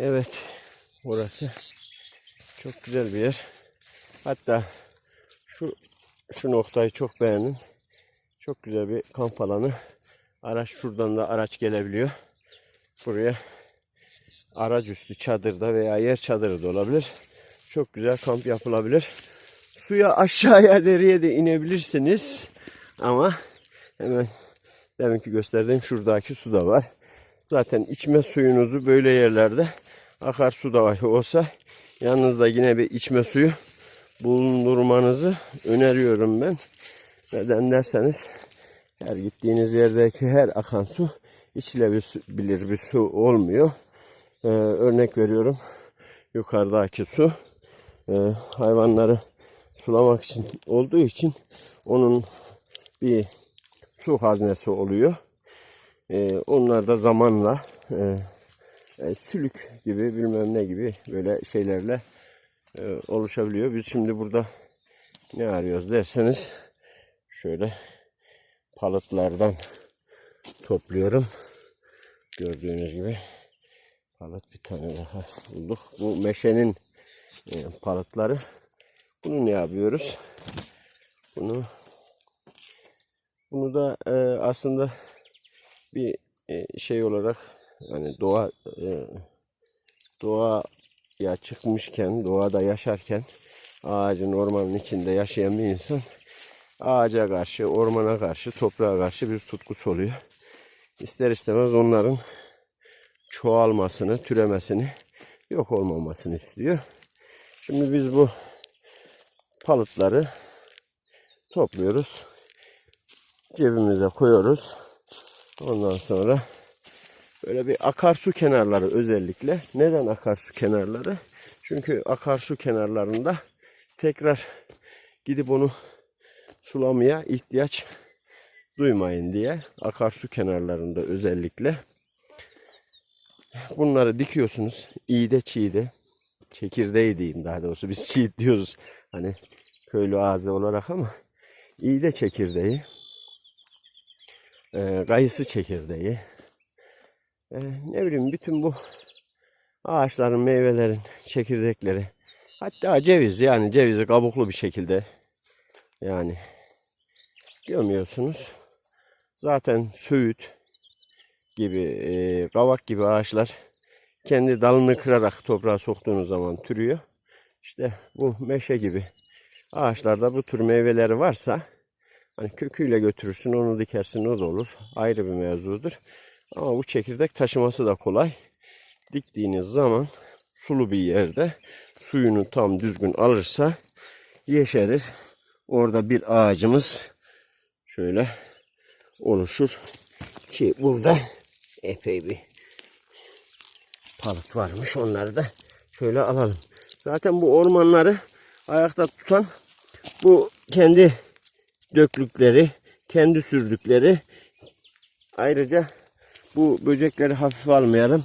Evet. Burası çok güzel bir yer. Hatta şu şu noktayı çok beğendim. Çok güzel bir kamp alanı. Araç şuradan da araç gelebiliyor. Buraya araç üstü çadırda veya yer çadırı da olabilir. Çok güzel kamp yapılabilir. Suya aşağıya deriye de inebilirsiniz. Ama hemen deminki gösterdiğim şuradaki su da var. Zaten içme suyunuzu böyle yerlerde akarsu dahi olsa yanınızda yine bir içme suyu bulundurmanızı öneriyorum ben. Neden derseniz her gittiğiniz yerdeki her akan su içilebilir bir su olmuyor. Ee, örnek veriyorum yukarıdaki su e, hayvanları sulamak için olduğu için onun bir su haznesi oluyor. Ee, onlar da zamanla e, e, sülük gibi bilmem ne gibi böyle şeylerle e, oluşabiliyor. Biz şimdi burada ne arıyoruz derseniz şöyle palıtlardan topluyorum. Gördüğünüz gibi palıt bir tane daha bulduk. Bu meşenin e, palıtları. Bunu ne yapıyoruz? Bunu bunu da aslında bir şey olarak hani doğa e, doğaya çıkmışken, doğada yaşarken ağacın ormanın içinde yaşayan bir insan ağaca karşı, ormana karşı, toprağa karşı bir tutkusu oluyor. İster istemez onların çoğalmasını, türemesini, yok olmamasını istiyor. Şimdi biz bu palıtları topluyoruz. Cebimize koyuyoruz. Ondan sonra böyle bir akarsu kenarları özellikle. Neden akarsu kenarları? Çünkü akarsu kenarlarında tekrar gidip onu sulamaya ihtiyaç duymayın diye akarsu kenarlarında özellikle bunları dikiyorsunuz. İyi de çiğ de çekirdeği diyeyim daha doğrusu biz çiğ diyoruz hani köylü ağzı olarak ama iyi de çekirdeği e, kayısı çekirdeği e, ne bileyim bütün bu ağaçların meyvelerin çekirdekleri hatta ceviz yani cevizi kabuklu bir şekilde yani görmüyorsunuz zaten söğüt gibi e, kavak gibi ağaçlar kendi dalını kırarak toprağa soktuğunuz zaman türüyor. İşte bu meşe gibi ağaçlarda bu tür meyveleri varsa hani köküyle götürürsün onu dikersin o da olur. Ayrı bir mevzudur. Ama bu çekirdek taşıması da kolay. Diktiğiniz zaman sulu bir yerde suyunu tam düzgün alırsa yeşerir. Orada bir ağacımız şöyle oluşur. Ki burada epey bir balık varmış. Onları da şöyle alalım. Zaten bu ormanları ayakta tutan bu kendi döklükleri, kendi sürdükleri ayrıca bu böcekleri hafife almayalım.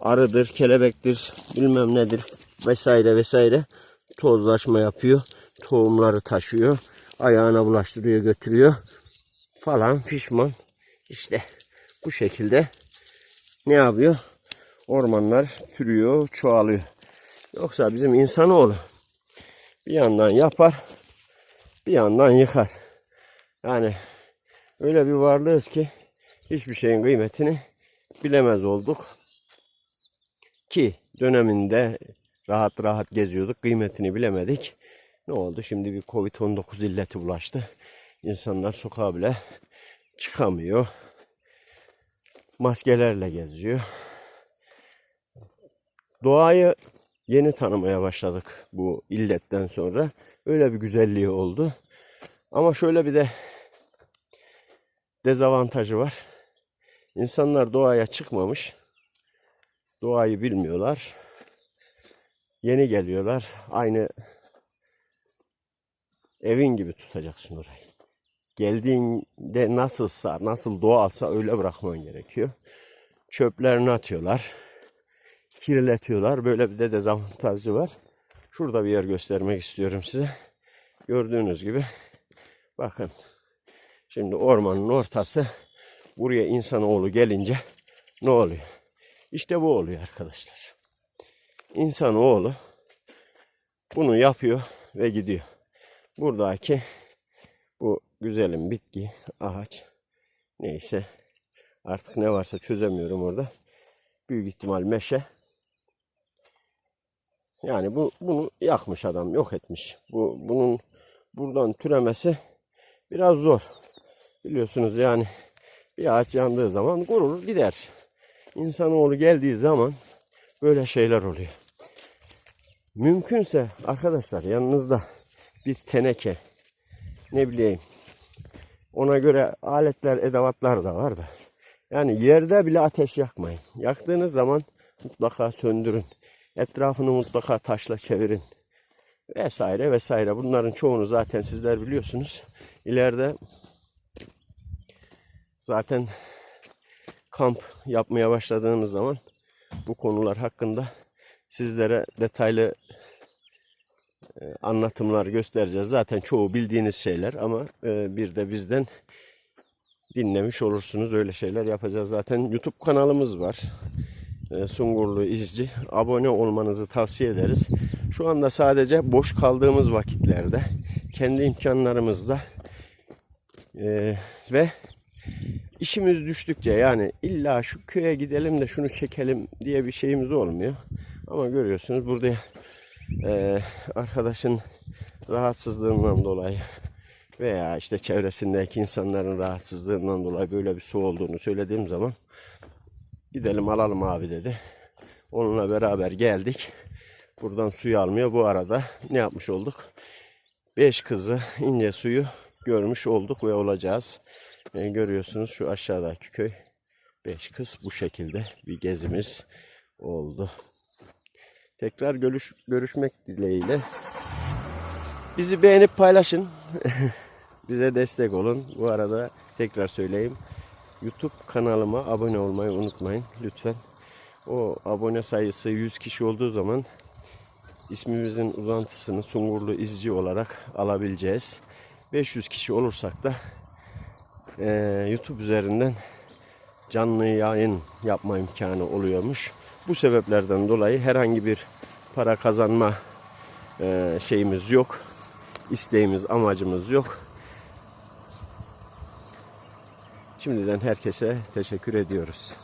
Arıdır, kelebektir, bilmem nedir vesaire vesaire tozlaşma yapıyor. Tohumları taşıyor. Ayağına bulaştırıyor, götürüyor falan fişman. İşte bu şekilde ne yapıyor? Ormanlar türüyor, çoğalıyor. Yoksa bizim insanoğlu bir yandan yapar, bir yandan yıkar. Yani öyle bir varlığız ki hiçbir şeyin kıymetini bilemez olduk. Ki döneminde rahat rahat geziyorduk, kıymetini bilemedik. Ne oldu? Şimdi bir Covid-19 illeti bulaştı. İnsanlar sokağa bile çıkamıyor. Maskelerle geziyor. Doğayı yeni tanımaya başladık bu illetten sonra. Öyle bir güzelliği oldu. Ama şöyle bir de dezavantajı var. İnsanlar doğaya çıkmamış. Doğayı bilmiyorlar. Yeni geliyorlar. Aynı evin gibi tutacaksın orayı. Geldiğinde nasılsa, nasıl doğalsa öyle bırakman gerekiyor. Çöplerini atıyorlar. Kirletiyorlar. Böyle bir de dezavantajı var. Şurada bir yer göstermek istiyorum size. Gördüğünüz gibi bakın. Şimdi ormanın ortası buraya insanoğlu gelince ne oluyor? İşte bu oluyor arkadaşlar. insanoğlu bunu yapıyor ve gidiyor. Buradaki bu güzelim bitki, ağaç neyse artık ne varsa çözemiyorum orada. Büyük ihtimal meşe. Yani bu bunu yakmış adam, yok etmiş. Bu bunun buradan türemesi biraz zor. Biliyorsunuz yani bir ağaç yandığı zaman kurulur gider. İnsanoğlu geldiği zaman böyle şeyler oluyor. Mümkünse arkadaşlar yanınızda bir teneke ne bileyim ona göre aletler edevatlar da var da. Yani yerde bile ateş yakmayın. Yaktığınız zaman mutlaka söndürün. Etrafını mutlaka taşla çevirin. Vesaire vesaire. Bunların çoğunu zaten sizler biliyorsunuz. İleride zaten kamp yapmaya başladığımız zaman bu konular hakkında sizlere detaylı e, anlatımlar göstereceğiz. Zaten çoğu bildiğiniz şeyler ama e, bir de bizden dinlemiş olursunuz. Öyle şeyler yapacağız. Zaten YouTube kanalımız var. E, Sungurlu İzci. Abone olmanızı tavsiye ederiz. Şu anda sadece boş kaldığımız vakitlerde kendi imkanlarımızda ve işimiz düştükçe yani illa şu köye gidelim de şunu çekelim diye bir şeyimiz olmuyor. Ama görüyorsunuz burada e, arkadaşın rahatsızlığından dolayı veya işte çevresindeki insanların rahatsızlığından dolayı böyle bir su olduğunu söylediğim zaman gidelim alalım abi dedi. Onunla beraber geldik. Buradan suyu almıyor. Bu arada ne yapmış olduk? Beş kızı ince suyu görmüş olduk ve olacağız. E, görüyorsunuz şu aşağıdaki köy. Beş kız bu şekilde bir gezimiz oldu. Tekrar görüş, görüşmek dileğiyle. Bizi beğenip paylaşın. Bize destek olun. Bu arada tekrar söyleyeyim. YouTube kanalıma abone olmayı unutmayın lütfen. O abone sayısı 100 kişi olduğu zaman ismimizin uzantısını Sungurlu izci olarak alabileceğiz. 500 kişi olursak da eee, YouTube üzerinden canlı yayın yapma imkanı oluyormuş. Bu sebeplerden dolayı herhangi bir para kazanma eee, şeyimiz yok. İsteğimiz, amacımız yok. Şimdiden herkese teşekkür ediyoruz.